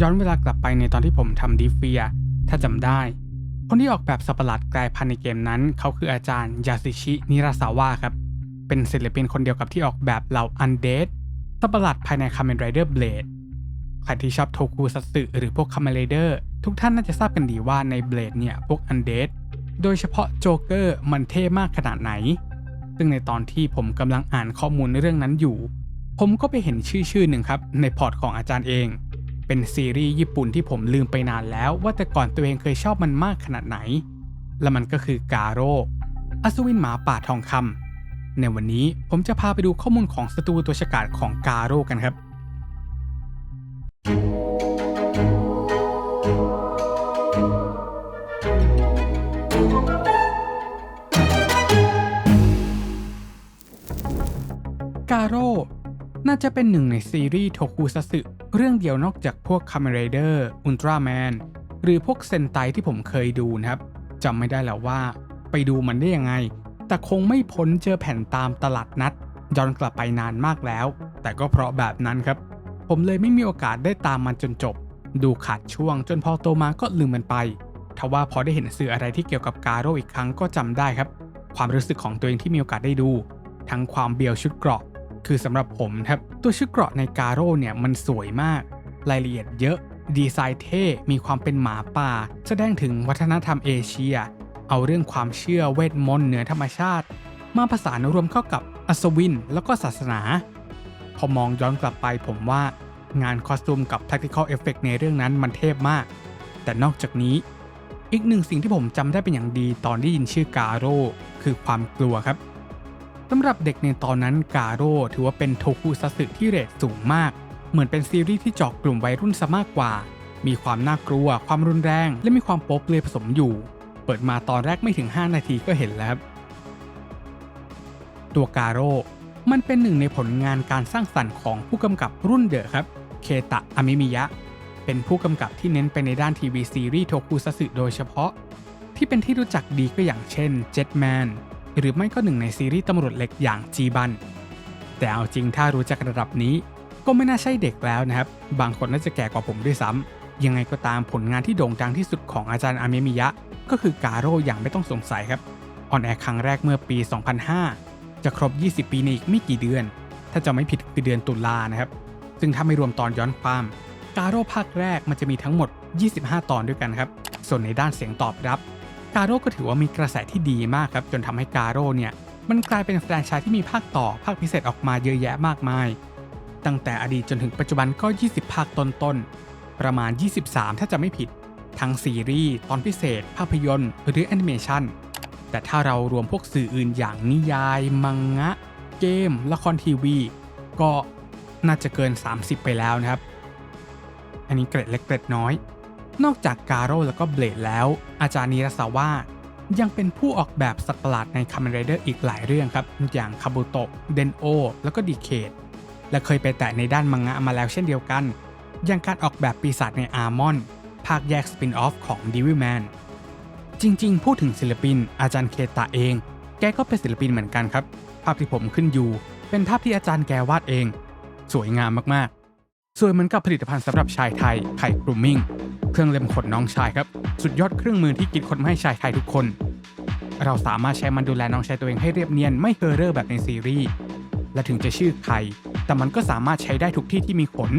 ย้อนเวลากลับไปในตอนที่ผมทำดีเฟีย ถ้าจำได้ คนที่ออกแบบสัปหลาดกลายพันธุ์ในเกมนั้น เขาคืออาจารย์ยาซิชินิราซาวะครับ เป็นศิลปินคนเดียวกับที่ออกแบบเหล่าอันเดดสัปหลาดภายในคา m มนไรเดอร์เบลดใครที่ชอบโทคูซัตสึหรือพวกคา m มนไรเดอร์ทุกท่านน่าจะทราบกันดีว่าในเบลดเนี่ยพวกอันเดดโดยเฉพาะโจเกอร์มันเท่มากขนาดไหน ซึ่งในตอนที่ผมกำลังอ่านข้อมูลในเรื่องนั้นอยู่ ผมก็ไปเห็นชื่อชื่อหนึ่งครับในพอร์ตของอาจารย์เอง เป็นซีรีส์ญี่ปุ่นที่ผมลืมไปนานแล้วว่าแต่ก่อนตัวเองเคยชอบมันมากขนาดไหน และมันก็คือกาโร่อัศวินหมาป่าทองคำในวันนี้ผมจะพาไปดูข้อมูลของศัตรูตัวฉกาจของกาโร่กันครับกาโร่ น่าจะเป็นหนึ่งในซีรีส์โทคุซัตสึเรื่องเดียวนอกจากพวก Kamen Rider Ultraman หรือพวกเซนไตที่ผมเคยดูนะครับจำไม่ได้แล้วว่า ไปดูมันได้ยังไง แต่คงไม่พ้นเจอแผ่นตามตลาดนัดย้อนกลับไปนานมากแล้ว แต่ก็เพราะแบบนั้นครับ ผมเลยไม่มีโอกาสได้ตามมันจนจบ ดูขาดช่วงจนพอโตมาก็ลืมมันไปทว่าพอได้เห็นสื่ออะไรที่เกี่ยวกับกาโร่อีกครั้งก็จำได้ครับ ความรู้สึกของตัวเองที่มีโอกาสได้ดู ทั้งความเบียวชุดเกราะ คือสำหรับผมครับตัวชุดเกราะในกาโร่เนี่ยมันสวยมาก รายละเอียดเยอะ ดีไซน์เท่มีความเป็นหมาป่า แสดงถึงวัฒนธรรมเอเชีย เอาเรื่องความเชื่อเวทมนต์เหนือธรรมชาติ มาผสานรวมเข้ากับอัศวินแล้วก็ศาสนา พอมองย้อนกลับไปผมว่างานคอสตูมกับ tactical effect ในเรื่องนั้นมันเทพมาก แต่นอกจากนี้ อีกหนึ่งสิ่งที่ผมจำได้เป็นอย่างดีตอนได้ยินชื่อกาโร่คือความกลัวครับ สำหรับเด็กในตอนนั้นกาโร่ถือว่าเป็นโทคุซัตสึที่เรทสูงมาก เหมือนเป็นซีรีส์ที่เจอกกลุ่มวัยรุ่นซะมากกว่า มีความน่ากลัว ความรุนแรง และมีความโป๊เปลือยผสมอยู่ เปิดมาตอนแรกไม่ถึง 5 นาทีก็เห็นแล้ว ตัวกาโร่มันเป็นหนึ่งในผลงานการสร้างสรรค์ของผู้กำกับรุ่นเดอะครับ เคตะอามิมิยะ เป็นผู้กำกับที่เน้นไปในด้านทีวีซีรีส์โทคุซัตสึโดยเฉพาะ ที่เป็นที่รู้จักดีก็อย่างเช่น Jetman หรือไม่ก็หนึ่งในซีรีส์ตำรวจเล็กอย่างจีบัน แต่เอาจริงถ้ารู้จักระดับนี้ ก็ไม่น่าใช่เด็กแล้วนะครับ บางคนน่าจะแก่กว่าผมด้วยซ้ำยังไงก็ตามผลงานที่โด่งดังที่สุดของอาจารย์อาเมมิยะ ก็คือกาโร่อย่างไม่ต้องสงสัยครับออนแอร์ครั้งแรกเมื่อปี 2005 จะครบ 20 ปีในอีกไม่กี่เดือน ถ้าจะไม่ผิดคือเดือนตุลานะครับ ซึ่งถ้าไม่รวมตอนย้อนความ กาโร่ภาคแรกมันจะมีทั้งหมด 25 ตอนด้วยกันครับ ส่วนในด้านเสียงตอบรับ กาโร่ก็ถือว่ามีกระแสที่ดีมากครับ จนทำให้กาโร่เนี่ยมันกลายเป็นแฟรนไชส์ที่มีภาคต่อภาคพิเศษออกมาเยอะแยะมากมาย ตั้งแต่อดีตจนถึงปัจจุบันก็ 20 ภาคต้นๆ ประมาณ 23 ถ้าจะไม่ผิด ทั้งซีรีส์ตอนพิเศษ ภาพยนตร์หรือแอนิเมชันแต่ถ้าเรารวมพวกสื่ออื่นอย่างนิยาย มังงะ เกม ละครทีวี ก็น่าจะเกิน 30 ไปแล้วนะครับ อันนี้เกร็ดเล็กเกร็ดน้อย นอกจากกาโร่แล้วก็เบลดแล้ว อาจารย์นิรสาวะยังเป็นผู้ออกแบบสัตว์ประหลาดในค a ม e n Rider อีกหลายเรื่องครับ อย่างคาบุโตะเดนโอแล้วก็ดีเคดและเคยไปแตะในด้านมังงะมาแล้วเช่นเดียวกัน อย่างการออกแบบปีศาจในอาร์มอนภาคแยกสปินออฟของ d e v i l Man จริงๆ พูดถึงศิลปิน อาจารย์เคตะเอง แกก็เป็นศิลปินเหมือนกันครับ ภาพที่ผมขึ้นอยู่ เป็นภาพที่อาจารย์แกวาดเอง สวยงามมากๆ สวยเหมือนกับผลิตภัณฑ์สำหรับชายไทยไข่กรูมมิ่งเครื่องเล็มขนน้องชายครับ สุดยอดเครื่องมือที่คิดคนมาให้ชายไทยทุกคน เราสามารถใช้มันดูแลน้องชายตัวเองให้เรียบเนียนไม่เฮอเรอร์แบบในซีรีส์และถึงจะชื่อไข่แต่มันก็สามารถใช้ได้ทุกที่ที่มีขน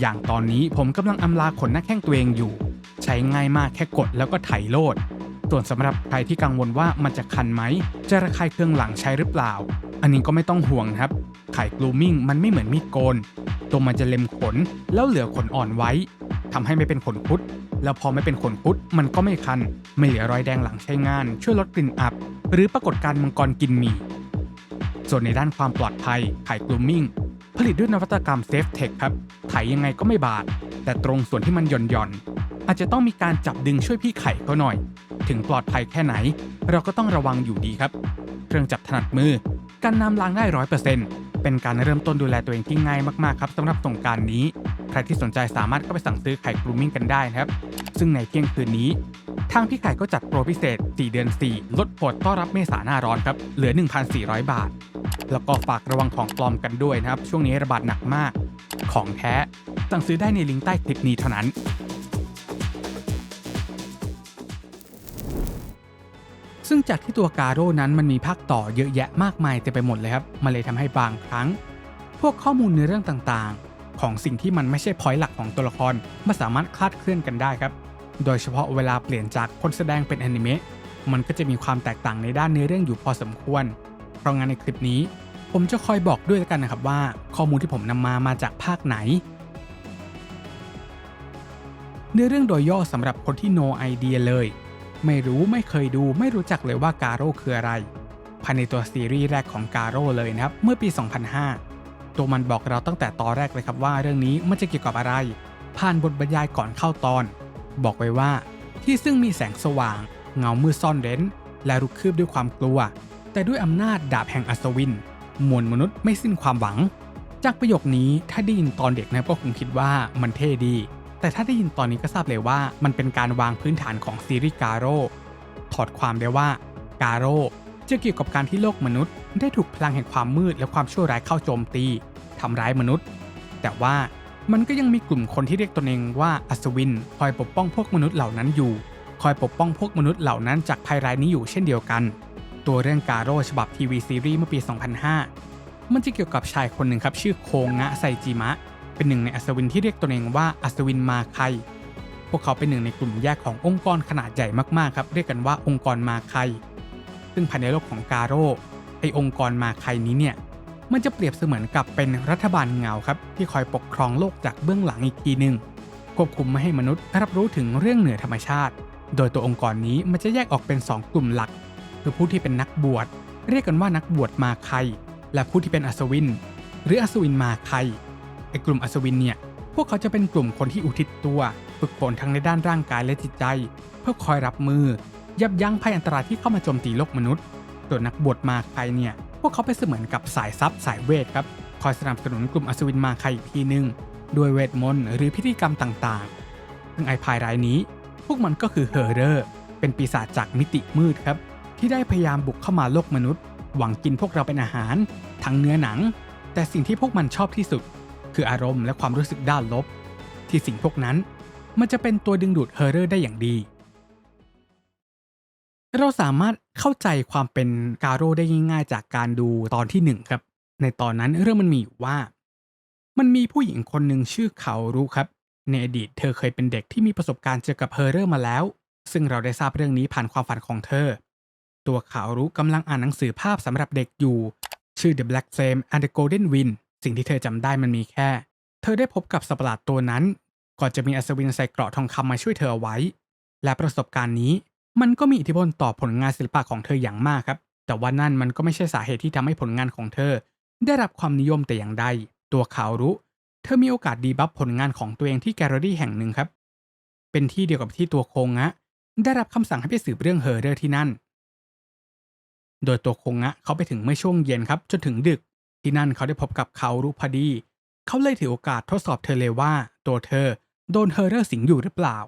อย่างตอนนี้ผมกำลังอำลาขนหน้าแข้งตัวเองอยู่ ใช้ง่ายมากแค่กดแล้วก็ไถโลดส่วนสำหรับใครที่กังวลว่ามันจะคันไหมจะระคายเคืองหลังใช้หรือเปล่าอันนี้ก็ไม่ต้องห่วงครับ ไข่กลูมิ่งมันไม่เหมือนมีดโกน ตัวมันจะเล็มขนแล้วเหลือขนอ่อนไว้ทำให้ไม่เป็นขนคุด แล้วพอไม่เป็นขนคุดมันก็ไม่คัน ไม่เหลือรอยแดงหลังใช้งาน ช่วยลดกลิ่นอับ หรือปรากฏการ์มังกรกินหมีส่วนในด้านความปลอดภัยไข่กลูมิ่งผลิตด้วยนวัตกรรมเซฟเทคครับไถยังไงก็ไม่บาด แต่ตรงส่วนที่มันหย่อนหย่อนอาจจะต้องมีการจับดึงช่วยพี่ไข่เขาหน่อย ถึงปลอดภัยแค่ไหน เราก็ต้องระวังอยู่ดีครับ เครื่องจับถนัดมือ การนำล้างได้ร้อยเปอร์เซ็นต์เป็นการเริ่มต้นดูแลตัวเองที่ง่ายมากๆครับสำหรับสงการนี้ ใครที่สนใจสามารถเข้าไปสั่งซื้อไข่กรูมมิ่งกันได้นะครับ ซึ่งในเที่ยงคืนนี้ ทางพี่ไข่ก็จัดโปรพิเศษ 4 เดือน 4 ลดโปรดต้อนรับเมษาหน้าร้อนครับ เหลือ 1,400 บาท แล้วก็ฝากระวังของปลอมกันด้วยนะครับ ช่วงนี้ระบาดหนักมาก ของแท้ สั่งซื้อได้ในลิงก์ใต้คลิปนี้เท่านั้น ซึ่งจากที่ตัวกาโร่นั้นมันมีภาคต่อเยอะแยะมากมายเต็มไปหมดเลยครับมันเลยทำให้บางครั้ง พวกข้อมูลในเรื่องต่างๆ ของสิ่งที่มันไม่ใช่พอยต์หลักของตัวละครมันสามารถคลาดเคลื่อนกันได้ครับ โดยเฉพาะเวลาเปลี่ยนจากคนแสดงเป็นแอนิเมะมันก็จะมีความแตกต่างในด้านเนื้อเรื่องอยู่พอสมควร เพราะงั้นในคลิปนี้ ผมจะคอยบอกด้วยกันนะครับว่า ข้อมูลที่ผมนำมามาจากภาคไหนเนื้อเรื่องโดยย่อสำหรับคนที่ no idea เลย ไม่รู้ไม่เคยดูไม่รู้จักเลยว่าการโร่คืออะไรภายในตัวซีรีส์แรกของการโร่เลยนะครับ เมื่อปี 2005 ตัวมันบอกเราตั้งแต่ตอนแรกเลยครับว่าเรื่องนี้มันจะเกี่ยวกับอะไร ผ่านบทบรรยายก่อนเข้าตอน บอกไว้ว่าที่ซึ่งมีแสงสว่าง เงามืดซ่อนเร้น และรุกคืบด้วยความกลัว แต่ด้วยอำนาจดาบแห่งอัศวิน มวลมนุษย์ไม่สิ้นความหวัง จากประโยคนี้ถ้าได้ยินตอนเด็กนะก็คงคิดว่ามันเท่ดี แต่ถ้าได้ยินตอนนี้ก็ทราบเลยว่ามันเป็นการวางพื้นฐานของซีรีส์กาโร่ถอดความได้ว่ากาโร่จะเกี่ยวกับการที่โลกมนุษย์ ได้ถูกพลังแห่งความมืดและความชั่วร้ายเข้าโจมตีทำร้ายมนุษย์ แต่ว่ามันก็ยังมีกลุ่มคนที่เรียกตนเองว่าอัศวิน คอยปกป้องพวกมนุษย์เหล่านั้นอยู่ คอยปกป้องพวกมนุษย์เหล่านั้นจากภัยร้ายนี้อยู่เช่นเดียวกัน ตัวเรื่องกาโร่ฉบับทีวีซีรีส์เมื่อปี 2005 มันจะเกี่ยวกับชายคนหนึ่งครับชื่อโคงะไซจิมะ เป็นหนึ่งในอัศวินที่เรียกตนเองว่าอัศวินมาไคพวกเขาเป็นหนึ่งในกลุ่มแยกขององค์กรขนาดใหญ่มากๆครับเรียกกันว่าองค์กรมาไคซึ่งภายในโลกของกาโร่ไอองค์กรมาไคนี้เนี่ยมันจะเปรียบเสมือนกับเป็นรัฐบาลเงาครับที่คอยปกครองโลกจากเบื้องหลังอีกทีหนึ่งควบคุมไม่ให้มนุษย์รับรู้ถึงเรื่องเหนือธรรมชาติ โดยตัวองค์กรนี้มันจะแยกออกเป็น 2 กลุ่มหลัก คือผู้ที่เป็นนักบวชเรียกกันว่านักบวชมาไคและผู้ที่เป็นอัศวิน หรืออัศวินมาไค กลุ่มอัศวินเนี่ย พวกเขาจะเป็นกลุ่มคนที่อุทิศตัว ฝึกฝนทั้งในด้านร่างกายและจิตใจ เพื่อคอยรับมือ ยับยั้งภัยอันตรายที่เข้ามาโจมตีโลกมนุษย์ ส่วนนักบวชมาไครเนี่ย พวกเขาเป็นเสมือนกับสายซับสายเวทครับ คอยสนับสนุนกลุ่มอัศวินมาไครอีกทีหนึ่งด้วยเวทมนต์หรือพิธีกรรมต่างๆ ซึ่งไอภายรายนี้ พวกมันก็คือเฮอร์เรอร์ เป็นปีศาจจากมิติมืดครับ ที่ได้พยายามบุกเข้ามาโลกมนุษย์ หวังกินพวกเราเป็นอาหาร ทั้งเนื้อหนัง แต่สิ่งที่พวกมันชอบที่สุด คืออารมณ์และความรู้สึกด้านลบ ที่สิ่งพวกนั้น มันจะเป็นตัวดึงดูดเฮอร์เรอร์ได้อย่างดี เราสามารถเข้าใจความเป็นกาโร่ได้ง่ายๆ จากการดูตอนที่หนึ่งครับ ในตอนนั้นเรื่องมันมีอยู่ว่า มันมีผู้หญิงคนหนึ่งชื่อเขารู้ครับ ในอดีตเธอเคยเป็นเด็กที่มีประสบการณ์เจอกับเฮอร์เรอร์มาแล้ว ซึ่งเราได้ทราบเรื่องนี้ผ่านความฝันของเธอ ตัวเขารู้กำลังอ่านหนังสือภาพสำหรับเด็กอยู่ ชื่อ The Black Flame and the Golden Wind สิ่งที่เธอจำได้มันมีแค่ เธอได้พบกับสัตว์ประหลาดตัวนั้น ก่อนจะมีอัศวินใส่เกราะทองคำมาช่วยเธอเอาไว้ และประสบการณ์นี้ มันก็มีอิทธิพลต่อผลงานศิลปะของเธออย่างมากครับ แต่ว่านั่นมันก็ไม่ใช่สาเหตุที่ทำให้ผลงานของเธอ ได้รับความนิยมแต่อย่างใด ตัวเขารู้เธอมีโอกาสดีบัฟผลงานของตัวเองที่แกลเลอรี่แห่งหนึ่งครับ เป็นที่เดียวกับที่ตัวโคงะได้รับคำสั่งให้ไปสืบเรื่องเฮอเรอร์ที่นั่น โดยตัวโคงะเขาไปถึงเมื่อช่วงเย็นครับจนถึงดึก ที่นั่นเขาได้พบกับเขารู้พอดี เขาเลยถือโอกาสทดสอบเธอเลยว่า ตัวเธอโดนเฮอร์เรอร์สิงอยู่หรือเปล่า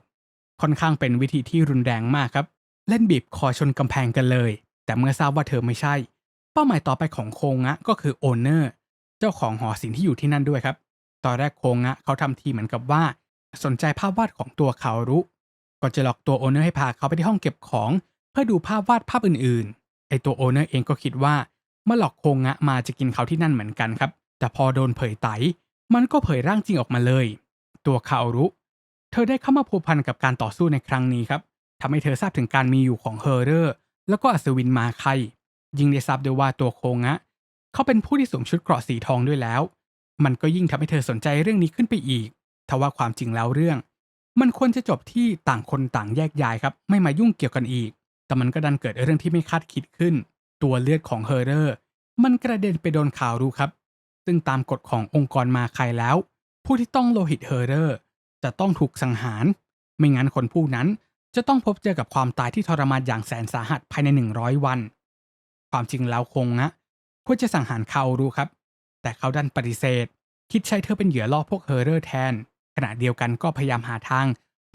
ค่อนข้างเป็นวิธีที่รุนแรงมากครับ เล่นบีบคอชนกำแพงกันเลย แต่เมื่อทราบว่าเธอไม่ใช่ เป้าหมายต่อไปของโคงะก็คือโอเนอร์เจ้าของหอศิลป์ที่อยู่ที่นั่นด้วยครับ ตอนแรกโคงะเขาทำทีเหมือนกับว่า สนใจภาพวาดของตัวเขารุก่อนจะหลอกตัวโอเนอร์ให้พาเขาไปที่ห้องเก็บของ เพื่อดูภาพวาดภาพอื่นๆไอตัวโอเนอร์เองก็คิดว่า เมื่อหลอกโคงะมาจะกินเขาที่นั่นเหมือนกันครับ แต่พอโดนเผยไต มันก็เผยร่างจริงออกมาเลย ตัวเขารุ เธอได้เข้ามาผูกพันกับการต่อสู้ในครั้งนี้ครับทำให้เธอทราบถึงการมีอยู่ของเฮอร์เรอร์แล้วก็อัศวินมาไคยิ่งได้ทราบด้วยว่าตัวโคงะเขาเป็นผู้ที่สวมชุดเกราะสีทองด้วยแล้ว มันก็ยิ่งทำให้เธอสนใจเรื่องนี้ขึ้นไปอีกทว่าความจริงแล้วเรื่อง มันควรจะจบที่ต่างคนต่างแยกย้ายครับ ไม่มายุ่งเกี่ยวกันอีก แต่มันก็ดันเกิดเรื่องที่ไม่คาดคิดขึ้น ตัวเลือดของเฮอร์เรอร์ มันกระเด็นไปโดนข่าวรู้ครับ ซึ่งตามกฎขององค์กรมาไคแล้ว ผู้ที่ต้องโลหิตเฮอร์เรอร์ จะต้องถูกสังหาร ไม่งั้นคนผู้นั้นจะต้องพบเจอกับความตายที่ทรมานอย่างแสนสาหัสภายใน 100 วัน ความจริงแล้วคงนะควรจะสังหารเขารู้ครับ แต่เขาดันปฏิเสธ คิดใช้เธอเป็นเหยื่อล่อพวกเฮอร์เรอร์แทน ขณะเดียวกันก็พยายามหาทาง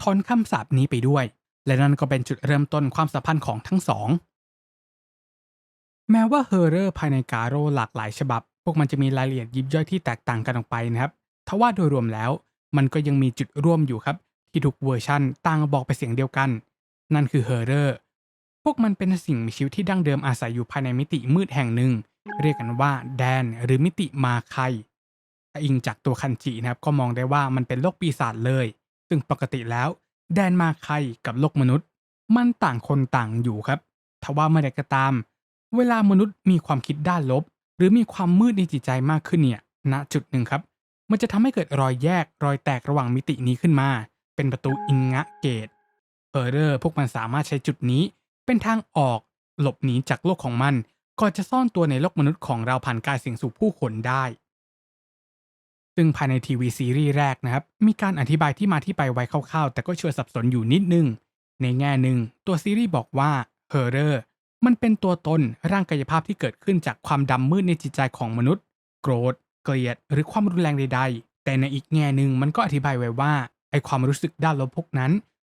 ถอนคำสาปนี้ไปด้วย และนั่นก็เป็นจุดเริ่มต้นความสัมพันธ์ของทั้งสอง แม้ว่าเฮอร์เรอร์ภายในกาโรหลากหลายฉบับ พวกมันจะมีรายละเอียดยิบย่อยที่แตกต่างกันออกไปนะครับทว่าโดยรวมแล้ว มันก็ยังมีจุดร่วมอยู่ครับ ที่ทุกเวอร์ชันต่างบอกไปเสียงเดียวกัน นั่นคือเฮอร์เรอร์พวกมันเป็นสิ่งมีชีวิตที่ดั้งเดิมอาศัยอยู่ภายในมิติมืดแห่งหนึ่ง เรียกกันว่าแดนหรือมิติมาไคถ้าอิงจากตัวคันจินะครับก็มองได้ว่ามันเป็นโลกปีศาจเลย ซึ่งปกติแล้ว แดนมาไคกับโลกมนุษย์ มันต่างคนต่างอยู่ครับทว่าเมื่อใดก็ตาม เวลามนุษย์มีความคิดด้านลบ หรือมีความมืดในจิตใจมากขึ้นเนี่ยณจุดหนึ่งครับ มันจะทำให้เกิดรอยแยกรอยแตกระหว่างมิตินี้ขึ้นมา เป็นประตูอินงะเกตเฮอร์เรอร์พวกมันสามารถใช้จุดนี้ เป็นทางออกหลบหนีจากโลกของมันก่อนจะซ่อนตัวในโลกมนุษย์ของเราผ่านกายเสียงสู่ผู้คนได้ ซึ่งภายในทีวีซีรีส์แรกนะครับ มีการอธิบายที่มาที่ไปไว้คร่าวๆ แต่ก็ชวนสับสนอยู่นิดนึง ในแง่หนึ่งตัวซีรีส์บอกว่าเฮอร์เรอร์ มันเป็นตัวตนร่างกายภาพที่เกิดขึ้นจากความดำมืดในจิตใจของมนุษย์ โกรธ เกลียด หรือความรุนแรงใด ๆ แต่ในอีกแง่หนึ่งมันก็อธิบายไว้ว่าไอความรู้สึกด้านลบพวกนั้น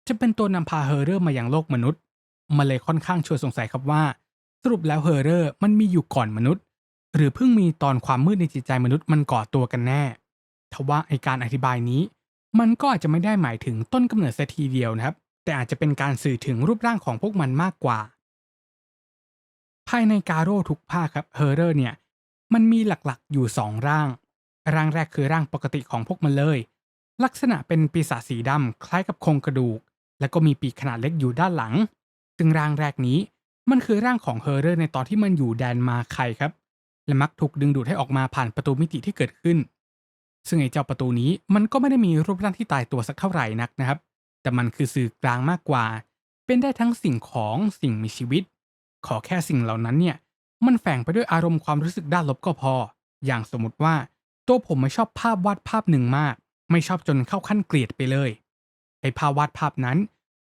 จะเป็นตัวนำพาเฮอร์เรอร์มาอยังโลกมนุษย์มันเลยค่อนข้างชวนสงสัยครับว่า สรุปแล้วเฮอร์เรอร์มันมีอยู่ก่อนมนุษย์ หรือเพิ่งมีตอนความมืดในจิตใจมนุษย์มันก่อตัวกันแน่ทว่าไอการอธิบายนี้ มันก็อาจจะไม่ได้หมายถึงต้นกำเนิดเสียทีเดียวนะครับ แต่อาจจะเป็นการสื่อถึงรูปร่างของพวกมันมากกว่า ภายในกาโร่ทุกภาคครับเฮอร์เรอร์เนี่ยมันมีหลักๆอยู่ 2 ร่าง ร่างแรกคือร่างปกติของพวกมันเลย ลักษณะเป็นปีศาจสีดำคล้ายกับโครงกระดูก แล้วก็มีปีกขนาดเล็กอยู่ด้านหลัง ซึ่งร่างแรกนี้มันคือร่างของเฮอร์เรอร์ในตอนที่มันอยู่แดนมาไคครับ และมักถูกดึงดูดให้ออกมาผ่านประตูมิติที่เกิดขึ้น ซึ่งไอ้เจ้าประตูนี้มันก็ไม่ได้มีรูปร่างที่ตายตัวสักเท่าไหร่นักนะครับ แต่มันคือสื่อกลางมากกว่า เป็นได้ทั้งสิ่งของสิ่งมีชีวิต ขอแค่สิ่งเหล่านั้นเนี่ย มันแฝงไปด้วยอารมณ์ความรู้สึกด้านลบก็พอ อย่างสมมติว่า ตัวผมไม่ชอบภาพวาดภาพหนึ่งมาก ไม่ชอบจนเข้าขั้นเกลียดไปเลยไอ้ภาพวาดภาพนั้น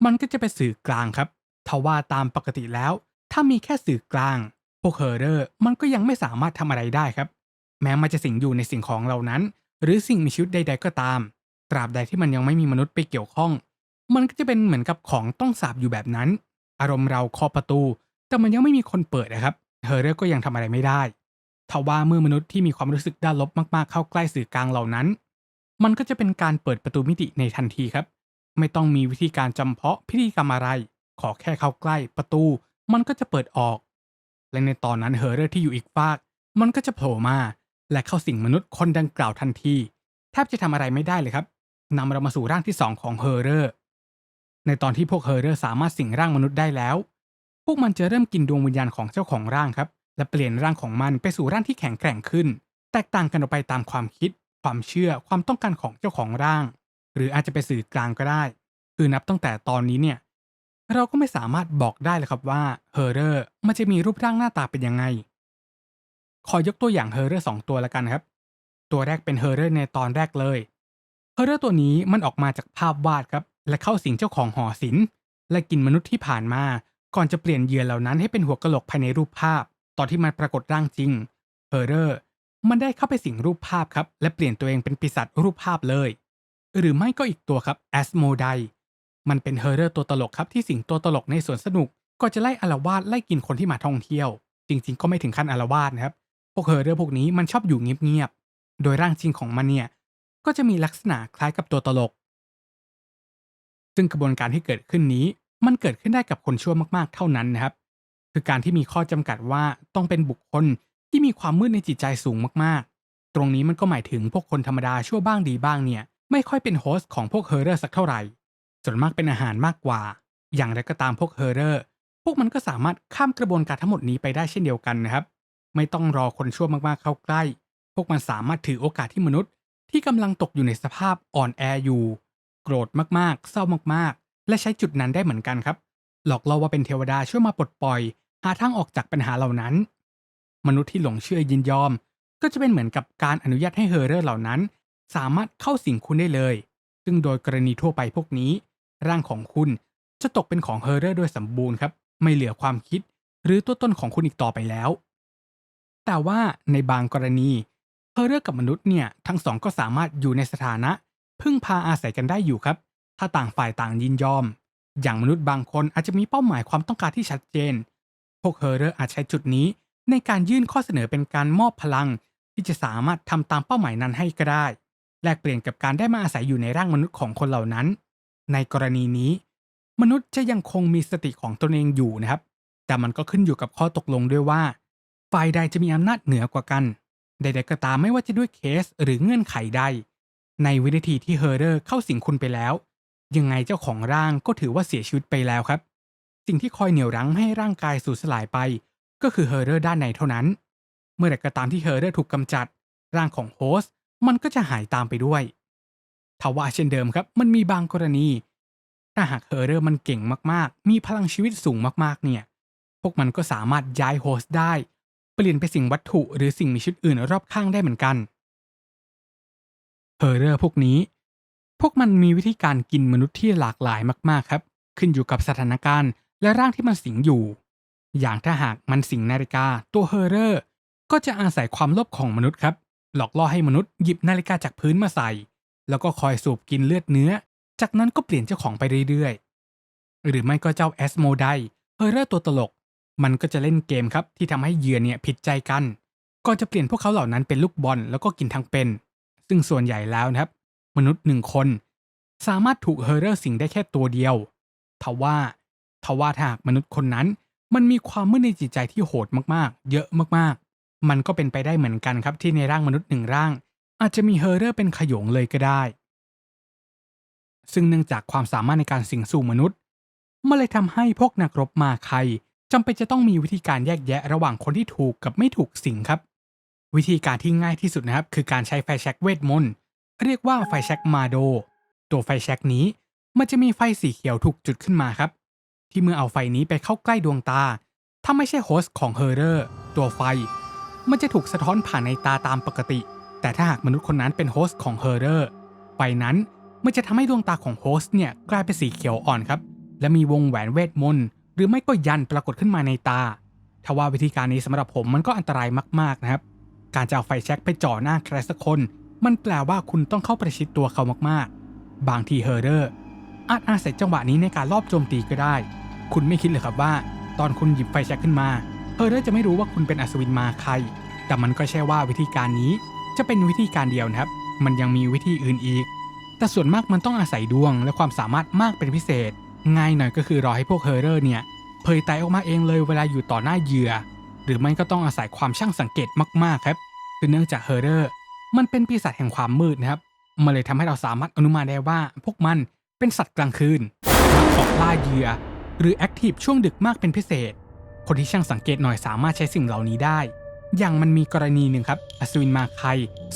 มันก็จะเป็นสื่อกลางครับทว่าตามปกติแล้ว ถ้ามีแค่สื่อกลางพวกเฮอร์เรอร์มันก็ยังไม่สามารถทำอะไรได้ครับ แม้มันจะสิงอยู่ในสิ่งของเหล่านั้น หรือสิ่งมีชีวิตใด ๆ ก็ตาม ตราบใดที่มันยังไม่มีมนุษย์ไปเกี่ยวข้อง มันก็จะเป็นเหมือนกับของต้องสาบอยู่แบบนั้น อารมณ์เราเคาะประตู แต่มันยังไม่มีคนเปิดนะครับเฮอร์เรอร์ก็ยังทำอะไรไม่ได้ทว่าเมื่อมนุษย์ที่มีความรู้สึกด้านลบมากๆ เข้าใกล้สื่อกลางเหล่านั้น มันก็จะเป็นการเปิดประตูมิติในทันทีครับ ไม่ต้องมีวิธีการจำเพาะพิธีกรรมอะไร ขอแค่เข้าใกล้ประตู มันก็จะเปิดออก และในตอนนั้นเฮอร์เรอร์ที่อยู่อีกฟาก มันก็จะโผล่มาและเข้าสิงมนุษย์คนดังกล่าวทันที แทบจะทำอะไรไม่ได้เลยครับนำเรามาสู่ร่างที่ 2 ของเฮอร์เรอร์ ในตอนที่พวกเฮอร์เรอร์สามารถสิงร่างมนุษย์ได้แล้ว วกมันจะเริ่มกินดวงวิญญาณของเจ้าของร่างครับ และเปลี่ยนร่างของมันไปสู่ร่างที่แข็งแกร่งขึ้น แตกต่างกันออกไปตามความคิด ความเชื่อความต้องการของเจ้าของร่าง หรืออาจจะไปนสื่อกลางก็ได้ คือนับตั้งแต่ตอนนี้เนี่ยเราก็ไม่สามารถบอกได้เลยครับว่าเฮอร์เรอร์มันจะมีรูปร่างหน้าตาเป็นยังไง ขอยกตัวอย่างเฮอร์เรอร์สองตัวละกันครับ ตัวแรกเป็นเฮอร์เรอร์ในตอนแรกเลยเฮอร์เรอร์ตัวนี้มันออกมาจากภาพวาดครับ และเข้าสิงเจ้าของหอศิลป์และกินมนุษย์ที่ผ่านมา ก่อนจะเปลี่ยนเหยื่อเหล่านั้นให้เป็นหัวกะโหลกภายในรูปภาพ ตอนที่มันปรากฏร่างจริงเฮอร์เรอร์มันได้เข้าไปสิงรูปภาพครับ และเปลี่ยนตัวเองเป็นปีศาจรูปภาพเลย หรือไม่ก็อีกตัวครับแอสโมไดมันเป็นเฮอร์เรอร์ตัวตลกครับที่สิงตัวตลกในสวนสนุกก็จะไล่อารวาสไล่กินคนที่มาท่องเที่ยว จริง ๆ ก็ไม่ถึงขั้นอารวาสนะครับพวกเฮอร์เรอร์พวกนี้มันชอบอยู่เงียบๆโดยร่างจริงของมันเนี่ยก็จะมีลักษณะคล้ายกับตัวตลก ซึ่งกระบวนการที่เกิดขึ้นนี้ มันเกิดขึ้นได้กับคนชั่วมากๆ เท่านั้นนะครับ คือการที่มีข้อจำกัดว่าต้องเป็นบุคคลที่มีความมืดในจิตใจสูงมากๆ ตรงนี้มันก็หมายถึงพวกคนธรรมดาชั่วบ้างดีบ้างเนี่ย ไม่ค่อยเป็นโฮสต์ของพวกเฮอร์เรอร์สักเท่าไหร่ ส่วนมากเป็นอาหารมากกว่า อย่างไรก็ตามพวกเฮอร์เรอร์พวกมันก็สามารถข้ามกระบวนการทั้งหมดนี้ไปได้เช่นเดียวกันนะครับ ไม่ต้องรอคนชั่วมากๆเข้าใกล้ พวกมันสามารถถือโอกาสที่มนุษย์ ที่กำลังตกอยู่ในสภาพอ่อนแออยู่ โกรธมากๆ เศร้ามากๆ และใช้จุดนั้นได้เหมือนกันครับ หลอกล่อว่าเป็นเทวดาช่วยมาปลดปล่อย หาทางออกจากปัญหาเหล่านั้น มนุษย์ที่หลงเชื่อยินยอม ก็จะเป็นเหมือนกับการอนุญาตให้เฮอร์เรอร์เหล่านั้น สามารถเข้าสิงคุณได้เลย ซึ่งโดยกรณีทั่วไปพวกนี้ ร่างของคุณจะตกเป็นของเฮอร์เรอร์โดยสมบูรณ์ครับไม่เหลือความคิด หรือตัวตนของคุณอีกต่อไปแล้ว แต่ว่าในบางกรณีเฮอร์เรอร์กับมนุษย์เนี่ยทั้งสองก็สามารถอยู่ในสถานะ พึ่งพาอาศัยกันได้อยู่ครับ ถ้าต่างฝ่ายต่างยินยอม อย่างมนุษย์บางคนอาจจะมีเป้าหมายความต้องการที่ชัดเจน พวกเฮอร์เรอร์อาจใช้จุดนี้ในการยื่นข้อเสนอเป็นการมอบพลัง ที่จะสามารถทำตามเป้าหมายนั้นให้ก็ได้ แลกเปลี่ยนกับการได้มาอาศัยอยู่ในร่างมนุษย์ของคนเหล่านั้น ในกรณีนี้ มนุษย์จะยังคงมีสติของตนเองอยู่นะครับ แต่มันก็ขึ้นอยู่กับข้อตกลงด้วยว่าฝ่ายใดจะมีอำนาจเหนือกว่ากัน ใด ๆ ก็ตามไม่ว่าจะด้วยเคสหรือเงื่อนไขใด ในวินาทีที่เฮอร์เรอร์เข้าสิงคุณไปแล้ว ยังไงเจ้าของร่างก็ถือว่าเสียชีวิตไปแล้วครับ สิ่งที่คอยเหนี่ยวรั้งให้ร่างกายสูญสลายไป ก็คือเฮอร์เรอร์ด้านในเท่านั้น เมื่อใดก็ตามที่เฮอร์เรอร์ถูกกำจัด ร่างของโฮสต์มันก็จะหายตามไปด้วยทว่าเช่นเดิมครับ มันมีบางกรณี ถ้าหากเฮอร์เรอร์มันเก่งมากๆ มีพลังชีวิตสูงมากๆ เนี่ย พวกมันก็สามารถย้ายโฮสต์ได้ เปลี่ยนไปสิ่งวัตถุหรือสิ่งมีชีวิตอื่นรอบข้างได้เหมือนกัน เฮอร์เรอร์พวกนี้ พวกมันมีวิธีการกินมนุษย์ที่หลากหลายมากๆครับ ขึ้นอยู่กับสถานการณ์ และร่างที่มันสิงอยู่ อย่างถ้าหากมันสิงนาฬิกา ตัวเฮอร์เรอร์ ก็จะอาศัยความโลภของมนุษย์ครับ หลอกล่อให้มนุษย์หยิบนาฬิกาจากพื้นมาใส่ แล้วก็คอยสูบกินเลือดเนื้อ จากนั้นก็เปลี่ยนเจ้าของไปเรื่อยๆ หรือไม่ก็เจ้าแอสโมไดเฮอร์เรอร์ตัวตลก มันก็จะเล่นเกมครับที่ทำให้เหยื่อเนี่ยผิดใจกันก่อนจะเปลี่ยนพวกเขาเหล่านั้นเป็นลูกบอลแล้วก็กินทั้งเป็น ซึ่งส่วนใหญ่แล้วนะครับ มนุษย์หนึ่งคน สามารถถูกเฮอร์เรอร์สิงได้แค่ตัวเดียวทว่าทว่าถ้าหากมนุษย์คนนั้น มันมีความมืดในจิตใจที่โหดมากๆ เยอะมากๆ มันก็เป็นไปได้เหมือนกันครับที่ในร่างมนุษย์หนึ่งร่าง อาจจะมีเฮอร์เรอร์เป็นขยงเลยก็ได้ ซึ่งเนื่องจากความสามารถในการสิงสู่มนุษย์มันเลยทำให้พวกนักรบมาใครจำเป็นจะต้องมีวิธีการแยกแยะระหว่างคนที่ถูกกับไม่ถูกสิงครับ วิธีการที่ง่ายที่สุดนะครับ คือการใช้ไฟแช็กเวทมนต์ เรียกว่าไฟแช็กมาโด ตัวไฟแช็กนี้มันจะมีไฟสีเขียวถูกจุดขึ้นมาครับ ที่เมื่อเอาไฟนี้ไปเข้าใกล้ดวงตา ถ้าไม่ใช่โฮสต์ของเฮอร์เรอร์ตัวไฟ มันจะถูกสะท้อนผ่านในตาตามปกติ แต่ถ้าหากมนุษย์คนนั้นเป็นโฮสต์ของเฮอร์เรอร์ไฟนั้นมันจะทำให้ดวงตาของโฮสต์เนี่ยกลายเป็นสีเขียวอ่อนครับ และมีวงแหวนเวทมนต์หรือไม่ก็ยันปรากฏขึ้นมาในตาทว่าวิธีการนี้สำหรับผมมันก็อันตรายมากๆนะครับ การจะเอาไฟแช็กไปจ่อหน้าใครสักคน มันแปลว่าคุณต้องเข้าประชิดตัวเขามากๆ บางทีเฮอร์เรอร์อาจอาศัยจังหวะนี้ในการลอบโจมตีก็ได้ คุณไม่คิดเลยครับว่า ตอนคุณหยิบไฟแช็กขึ้นมา เฮอร์เรอร์จะไม่รู้ว่าคุณเป็นอัศวินมาใคร แต่มันก็ใช่ว่าวิธีการนี้จะเป็นวิธีการเดียวนะครับ มันยังมีวิธีอื่นอีก แต่ส่วนมากมันต้องอาศัยดวงและความสามารถมากเป็นพิเศษ ง่ายหน่อยก็คือรอให้พวกเฮอร์เรอร์เนี่ยเผยไตออกมาเองเลยเวลาอยู่ต่อหน้าเหยื่อ หรือไม่ก็ต้องอาศัยความช่างสังเกตมากๆครับคือเนื่องจากเฮอร์เรอร์ มันเป็นปีศาจแห่งความมืดนะครับ มันเลยทำให้เราสามารถอนุมานได้ว่า พวกมันเป็นสัตว์กลางคืนออกล่าเหยื่อ หรือแอคทีฟช่วงดึกมากเป็นพิเศษ คนที่ช่างสังเกตหน่อยสามารถใช้สิ่งเหล่านี้ได้ อย่างมันมีกรณีหนึ่งครับอัศวินมาใคร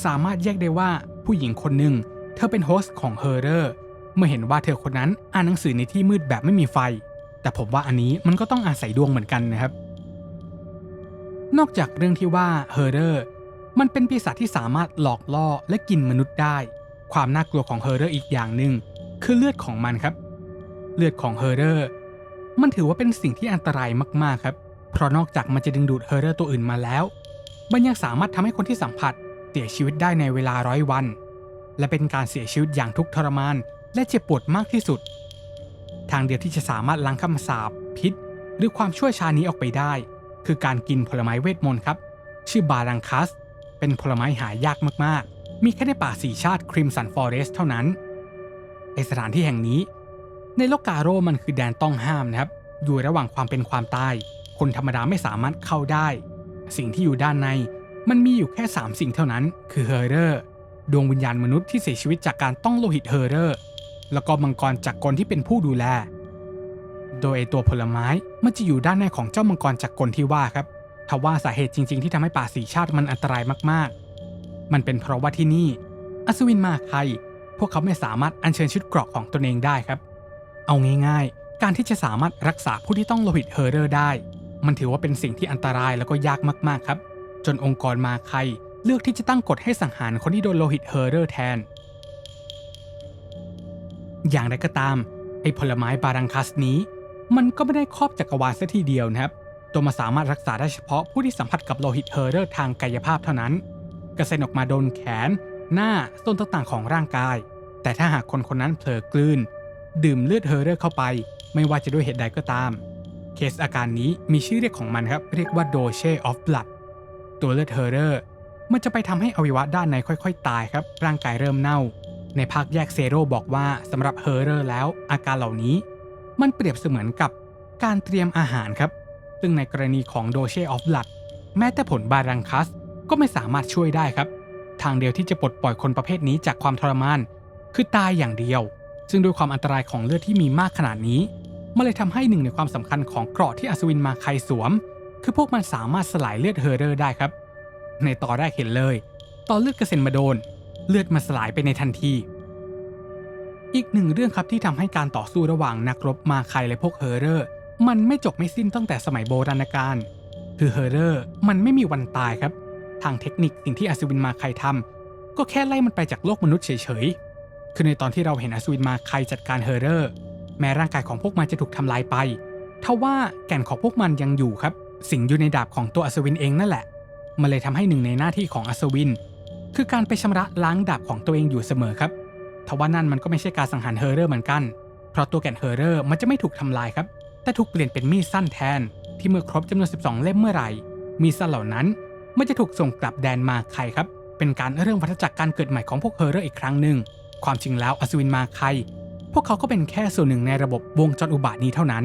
สามารถแยกได้ว่าผู้หญิงคนหนึ่งเธอเป็นโฮสต์ของเฮอร์เรอร์เมื่อเห็นว่าเธอคนนั้นอ่านหนังสือในที่มืดแบบไม่มีไฟ แต่ผมว่าอันนี้มันก็ต้องอาศัยดวงเหมือนกันนะครับ นอกจากเรื่องที่ว่าเฮอร์เรอร์ มันเป็นปีศาจที่สามารถหลอกล่อและกินมนุษย์ได้ ความน่ากลัวของเฮอร์เรอร์อีกอย่างหนึ่งคือเลือดของมันครับ เลือดของเฮอร์เรอร์มันถือว่าเป็นสิ่งที่อันตรายมากๆครับ เพราะนอกจากมันจะดึงดูดเฮอร์เรอร์ตัวอื่นมาแล้ว มันยังสามารถทำให้คนที่สัมผัสเสียชีวิตได้ในเวลาร้อยวัน และเป็นการเสียชีวิตอย่างทุกข์ทรมาน และเจ็บปวดมากที่สุด ทางเดียวที่จะสามารถล้างคำสาปพิษ หรือความชั่วช้านี้ออกไปได้ คือการกินผลไม้เวทมนต์ครับ ชื่อบารังคัส เป็นผลไม้หายากมากๆ มีแค่ในป่าสีชาติคริมสันฟอเรสเท่านั้นในสถานที่แห่งนี้ ในโลกกาโรมันคือแดนต้องห้ามนะครับ อยู่ระหว่างความเป็นความตาย คนธรรมดาไม่สามารถเข้าได้ สิ่งที่อยู่ด้านในมันมีอยู่แค่ 3 สิ่งเท่านั้น คือเฮอร์เรอร์ดวงวิญญาณมนุษย์ที่เสียชีวิตจากการต้องโลหิตเฮอร์เรอร์แล้วก็มังกรจักรกลที่เป็นผู้ดูแล โดยไอตัวผลไม้มันจะอยู่ด้านในของเจ้ามังกรจักรกลที่ว่าครับ ทว่าสาเหตุจริง ๆ ที่ทำให้ป่าสีชาติมันอันตรายมากๆ มันเป็นเพราะว่าที่นี่ อัศวินมาใคร พวกเขาไม่สามารถอัญเชิญชุดเกราะของตนเองได้ครับ เอาง่ายๆ การที่จะสามารถรักษาผู้ที่ต้องโลหิตเฮอร์เรอร์ได้ มันถือว่าเป็นสิ่งที่อันตรายแล้วก็ยากมากๆครับ จนองค์กรมาใครเลือกที่จะตั้งกฎให้สังหารคนที่โดนโลหิตเฮอร์เรอร์แทน อย่างไรก็ตามไอ้ผลไม้บารังคัสนี้ มันก็ไม่ได้ครอบจักรวาลซะทีเดียวนะครับ ตัวมาสามารถรักษาได้เฉพาะผู้ที่สัมผัสกับโลหิตเฮอร์เรอร์ทางกายภาพเท่านั้น กระเซ็นออกมาโดนแขน หน้าส่วนต่างๆของร่างกาย แต่ถ้าหากคนคนนั้นเผลอกลืน ดื่มเลือดเฮอร์เรอร์เข้าไป ไม่ว่าจะด้วยเหตุใดก็ตาม เคสอาการนี้มีชื่อเรียกของมันครับ เรียกว่าโดเช่ออฟบลัดตัวเลือดเฮอร์เรอร์มันจะไปทำให้อวัยวะด้านในค่อย ๆ ตายครับ ร่างกายเริ่มเน่า ในภาคแยกเซโร่บอกว่าสำหรับเฮอร์เรอร์แล้วอาการเหล่านี้ มันเปรียบเสมือนกับการเตรียมอาหารครับ ซึ่งในกรณีของโดเช่ออฟลัดแม้แต่ผลบารังคัสก็ไม่สามารถช่วยได้ครับ ทางเดียวที่จะปลดปล่อยคนประเภทนี้จากความทรมาน คือตายอย่างเดียว ซึ่งด้วยความอันตรายของเลือดที่มีมากขนาดนี้มันเลยทำให้หนึ่งในความสำคัญของเกราะที่อัศวินมาไคสวม คือพวกมันสามารถสลายเลือดเฮอร์เรอร์ได้ครับ ในตอนแรกเห็นเลย ตอนเลือดกระเซ็นมาโดน เลือดมันสลายไปในทันที อีกหนึ่งเรื่องครับที่ทำให้การต่อสู้ระหว่างนักรบมาไคและพวกเฮอร์เรอร์ มันไม่จบไม่สิ้นตั้งแต่สมัยโบราณกาลคือเฮอร์เรอร์มันไม่มีวันตายครับ ทางเทคนิคสิ่งที่อัศวินมาไครทำก็แค่ไล่มันไปจากโลกมนุษย์เฉยๆ คือในตอนที่เราเห็นอัศวินมาไครจัดการเฮอร์เรอร์แม้ร่างกายของพวกมันจะถูกทำลายไปทว่าแก่นของพวกมันยังอยู่ครับ สิ่งอยู่ในดาบของตัวอัศวินเองนั่นแหละ มันเลยทำให้หนึ่งในหน้าที่ของอัศวิน คือการไปชำระล้างดาบของตัวเองอยู่เสมอครับทว่านั่นมันก็ไม่ใช่การสังหารเฮอร์เรอร์เหมือนกัน เพราะตัวแก่นเฮอร์เรอร์มันจะไม่ถูกทำลายครับ แต่ถูกเปลี่ยนเป็นมีดสั้นแทน ที่เมื่อครบจำนวน 12 เล่มเมื่อไหร่ มีดสั้นเหล่านั้นไมันจะถูกส่งกลับแดนมาไคครับ เป็นการเริ่มวัฏจักรการเกิดใหม่ของพวกเฮอร์เรอร์อีกครั้งหนึ่ง ความจริงแล้วอัศวินมาไคพวกเขาก็เป็นแค่ส่วนหนึ่งในระบบวงจรอุบาทนี้เท่านั้น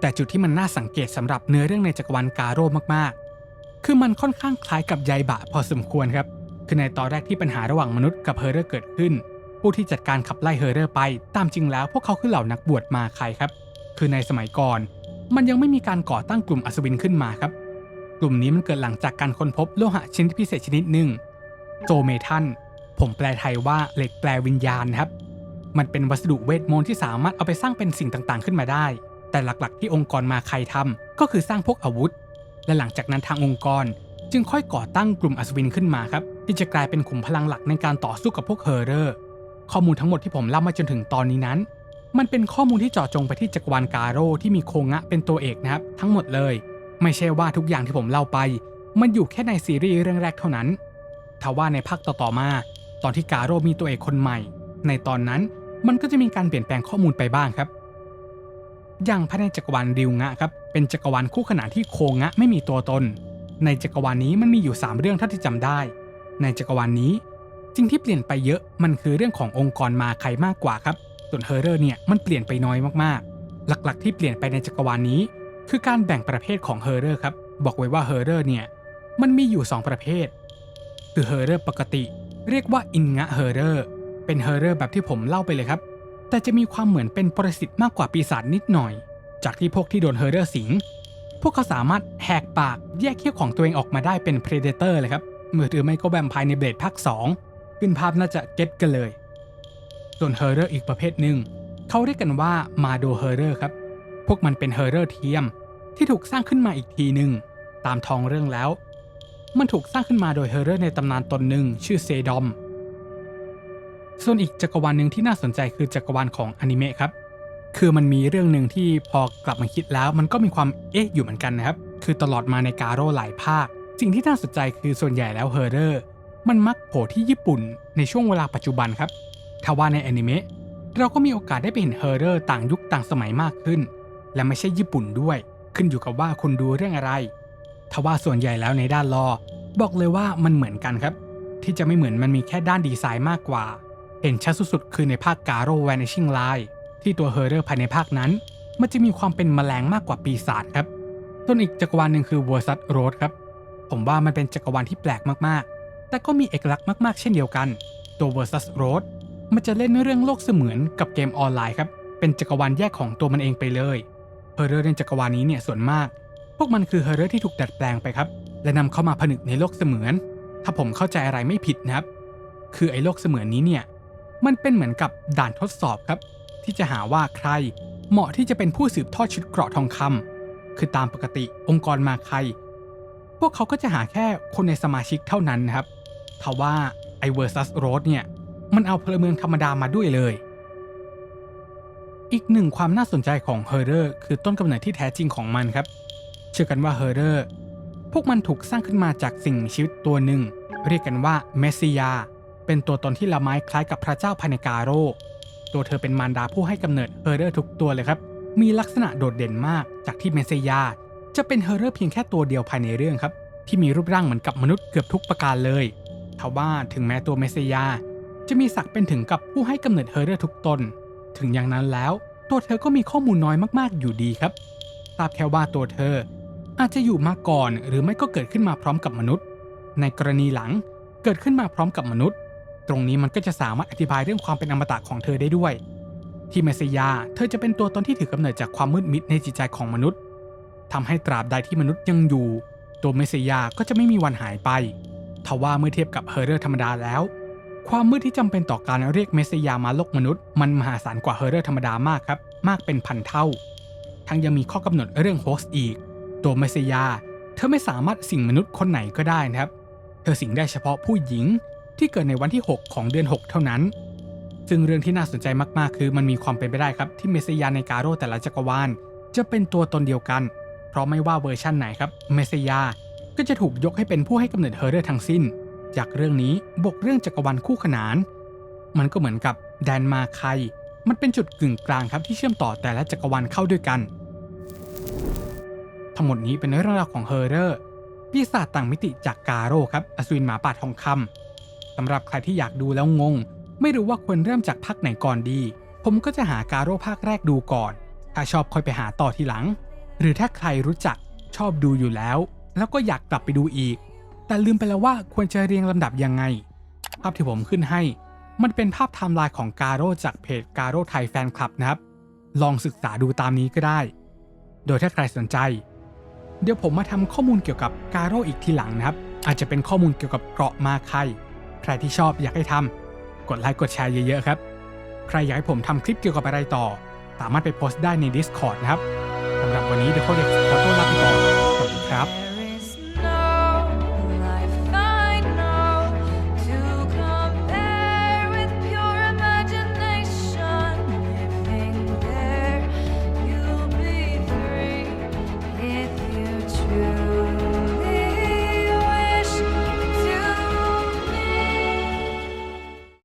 แต่จุดที่มันน่าสังเกตสำหรับเนื้อเรื่องในจักรวาลกาโร่มากๆ คือมันค่อนข้างคล้ายกับไยบะพอสมควรครับ คือในตอนแรกที่ปัญหาระหว่างมนุษย์กับเฮอร์เรอร์เกิดขึ้น ผู้ที่จัดการขับไล่เฮอร์เรอร์ไป ตามจริงแล้วพวกเขาคือเหล่านักบวชมาไคครับ คือในสมัยก่อน มันยังไม่มีการก่อตั้งกลุ่มอัศวินขึ้นมาครับ กลุ่มนี้มันเกิดหลังจากการค้นพบโลหะชนิดพิเศษชนิดหนึ่งโจเมทันผมแปลไทยว่าเหล็กแปลวิญญาณครับ มันเป็นวัสดุเวทมนต์ที่สามารถเอาไปสร้างเป็นสิ่งต่างๆ ขึ้นมาได้ แต่หลักๆ ที่องค์กรมาใครทำก็คือสร้างพวกอาวุธ และหลังจากนั้นทางองค์กร จึงค่อยก่อตั้งกลุ่มอัศวินขึ้นมาครับ ที่จะกลายเป็นขุมพลังหลักในการต่อสู้กับพวกเฮอร์เรอร์ข้อมูลทั้งหมดที่ผมเล่ามาจนถึงตอนนี้นั้น มันเป็นข้อมูลที่เจาะจงไปที่จักรวาลกาโร่ที่มีโคงะเป็นตัวเอกนะครับ ทั้งหมดเลย ไม่ใช่ว่าทุกอย่างที่ผมเล่าไป มันอยู่แค่ในซีรีส์เรื่องแรกเท่านั้นทว่าในภาคต่อๆมา ตอนที่กาโร่มีตัวเอกคนใหม่ ในตอนนั้นมันก็จะมีการเปลี่ยนแปลงข้อมูลไปบ้างครับ อย่างภายในจักรวาลริวงะครับเป็นจักรวาลคู่ขนานที่โคงะไม่มีตัวตน ในจักรวาลนี้มันมีอยู่ 3 เรื่องเท่าที่จำได้ ในจักรวาลนี้สิ่งที่เปลี่ยนไปเยอะมันคือเรื่องขององค์กรมาใครมากกว่าครับ ส่วนเฮอร์เรอร์เนี่ยมันเปลี่ยนไปน้อยมากๆ หลักๆ ที่เปลี่ยนไปในจักรวาลนี้ คือการแบ่งประเภทของเฮอร์เรอร์ครับ บอกไว้ว่าเฮอร์เรอร์เนี่ยมันมีอยู่ 2 ประเภท คือเฮอร์เรอร์ปกติ เรียกว่าอินงะเฮอร์เรอร์เป็นเฮอร์เรอร์แบบที่ผมเล่าไปเลยครับ แต่จะมีความเหมือนเป็นปรสิตมากกว่าปีศาจนิดหน่อย จากที่พวกที่โดนเฮอร์เรอร์สิงพวกเขาสามารถแหกปากแยกเขี้ยวของตัวเองออกมาได้เป็นเพรเดเตอร์เลยครับเมื่อถือไม่ก็แวมไพร์ในเบลดภาค2ขึ้นภาพน่าจะเก็ตกันเลย ส่วนเฮอร์เรอร์อีกประเภทหนึ่งเขาเรียกกันว่ามาโดเฮอร์เรอร์ครับ พวกมันเป็นเฮอร์เรอร์เทียมที่ถูกสร้างขึ้นมาอีกทีหนึ่งตามท้องเรื่องแล้ว มันถูกสร้างขึ้นมาโดยเฮอร์เรอร์ในตำนานตนหนึ่งชื่อเซดอม ส่วนอีกจักรวาลหนึ่งที่น่าสนใจคือจักรวาลของอนิเมะครับ คือมันมีเรื่องหนึ่งที่พอกลับมาคิดแล้ว มันก็มีความเอ๊ะอยู่เหมือนกันนะครับ คือตลอดมาในกาโร่หลายภาค สิ่งที่น่าสนใจคือส่วนใหญ่แล้วเฮอร์เรอร์มันมักโผล่ที่ญี่ปุ่นในช่วงเวลาปัจจุบันครับ ทว่าในอนิเมะเราก็มีโอกาสได้ไปเห็นเฮอร์เรอร์ต่างยุคต่างสมัยมากขึ้น และไม่ใช่ญี่ปุ่นด้วย ขึ้นอยู่กับว่าคุณดูเรื่องอะไรทว่าส่วนใหญ่แล้วในด้านรอบอกเลยว่ามันเหมือนกันครับ ที่จะไม่เหมือนมันมีแค่ด้านดีไซน์มากกว่า เห็นชัดสุดๆ คือในภาค Garo Vanishing Line ที่ตัวเฮอร์เรอร์ภายในภาคนั้น มันจะมีความเป็นแมลงมากกว่าปีศาจครับส่วนอีกจักรวาลหนึ่งคือ Versus Road ครับผมว่ามันเป็นจักรวาลที่แปลกมากๆ แต่ก็มีเอกลักษณ์มากๆ เช่นเดียวกัน ตัว Versus Road มันจะเล่นเรื่องโลกเสมือนกับเกมออนไลน์ครับ เป็นจักรวาลแยกของตัวมันเองไปเลยเฮอร์เรอร์ในจักรวาลนี้เนี่ยส่วนมาก พวกมันคือเฮอร์เรอร์ที่ถูกดัดแปลงไปครับ และนำเข้ามาผนึกในโลกเสมือน ถ้าผมเข้าใจอะไรไม่ผิดนะครับ คือไอ้โลกเสมือนนี้เนี่ย มันเป็นเหมือนกับด่านทดสอบครับ ที่จะหาว่าใคร เหมาะที่จะเป็นผู้สืบทอดชุดเกราะทองคำคือตามปกติองค์กรมาใคร พวกเขาก็จะหาแค่คนในสมาชิกเท่านั้นนะครับทว่าไอเวอร์ซัสโรดเนี่ย มันเอาพลเมืองธรรมดามาด้วยเลย อีกหนึ่งความน่าสนใจของเฮอร์เรอร์คือต้นกำเนิดที่แท้จริงของมันครับ เชื่อกันว่าเฮอร์เรอร์พวกมันถูกสร้างขึ้นมาจากสิ่งมีชีวิตตัวหนึ่ง เรียกกันว่าเมสซิยา เป็นตัวตนที่ละไม้คล้ายกับพระเจ้าภายในกาโร ตัวเธอเป็นมารดาผู้ให้กำเนิดเฮอร์เรอร์ทุกตัวเลยครับ มีลักษณะโดดเด่นมากจากที่เมสซิยา จะเป็นเฮอร์เรอร์เพียงแค่ตัวเดียวภายในเรื่องครับ ที่มีรูปร่างเหมือนกับมนุษย์เกือบทุกประการเลยทว่าถึงแม้ตัวเมสยา จะมีศักดิ์เป็นถึงกับผู้ให้กำเนิดเฮอร์เรอร์ทุกตน ถึงอย่างนั้นแล้ว ตัวเธอก็มีข้อมูลน้อยมากๆอยู่ดีครับทราบแค่ว่าตัวเธอ อาจจะอยู่มาก่อนหรือไม่ก็เกิดขึ้นมาพร้อมกับมนุษย์ ในกรณีหลังเกิดขึ้นมาพร้อมกับมนุษย์ ตรงนี้มันก็จะสามารถอธิบายเรื่องความเป็นอมตะของเธอได้ด้วย ที่เมสยาเธอจะเป็นตัวตนที่ถือกำเนิดจากความมืดมิดในจิตใจของมนุษย์ทำให้ตราบใดที่มนุษย์ยังอยู่ ตัวเมสยาก็จะไม่มีวันหายไปทว่าเมื่อเทียบกับเฮอร์เรอร์ธรรมดาแล้ว ความมืดที่จำเป็นต่อการเรียกเมสยามาโลกมนุษย์ มันมหาศาลกว่าเฮอร์เรอร์ธรรมดามากครับ มากเป็นพันเท่า ทั้งยังมีข้อกำหนดเรื่องโฮสต์อีก ตัวเมสยา เธอไม่สามารถสิงมนุษย์คนไหนก็ได้นะครับ เธอสิงได้เฉพาะผู้หญิงที่เกิดในวันที่ 6 ของเดือน 6 เท่านั้น ซึ่งเรื่องที่น่าสนใจมากๆ คือมันมีความเป็นไปได้ครับที่เมสยาในกาโรแต่ละจักรวาล จะเป็นตัวตนเดียวกัน เพราะไม่ว่าเวอร์ชั่นไหนครับ เมสยา ก็จะถูกยกให้เป็นผู้ให้กำเนิดเฮอร์เรอร์ทั้งสิ้น จากเรื่องนี้บวกเรื่องจักรวาลคู่ขนาน มันก็เหมือนกับแดนมาไคมันเป็นจุดกึ่งกลางครับที่เชื่อมต่อแต่ละจักรวาลเข้าด้วยกัน ทั้งหมดนี้เป็นเรื่องราวของเฮอร์เรอร์ปีศาจต่างมิติจากกาโร่ครับอสูรหมาป่าทองคำสำหรับใครที่อยากดูแล้วงง ไม่รู้ว่าควรเริ่มจากภาคไหนก่อนดี ผมก็จะหากาโร่ภาคแรกดูก่อน ถ้าชอบค่อยไปหาต่อทีหลัง หรือถ้าใครรู้จักชอบดูอยู่แล้ว แล้วก็อยากกลับไปดูอีก แต่ลืมไปแล้วว่าควรจะเรียงลำดับยังไง ภาพที่ผมขึ้นให้ มันเป็นภาพไทม์ไลน์ของกาโร่จากเพจกาโร่ไทยแฟนคลับนะครับ ลองศึกษาดูตามนี้ก็ได้ โดยถ้าใครสนใจ เดี๋ยวผมมาทำข้อมูลเกี่ยวกับกาโร่อีกทีหลังนะครับ อาจจะเป็นข้อมูลเกี่ยวกับเกราะมาไคใครที่ชอบอยากให้ทำกดไลค์กดแชร์เยอะๆครับ ใครอยากให้ผมทำคลิปเกี่ยวกับอะไรต่อ สามารถไปโพสต์ได้ใน Discord นะครับสำหรับวันนี้ The Codex Podcast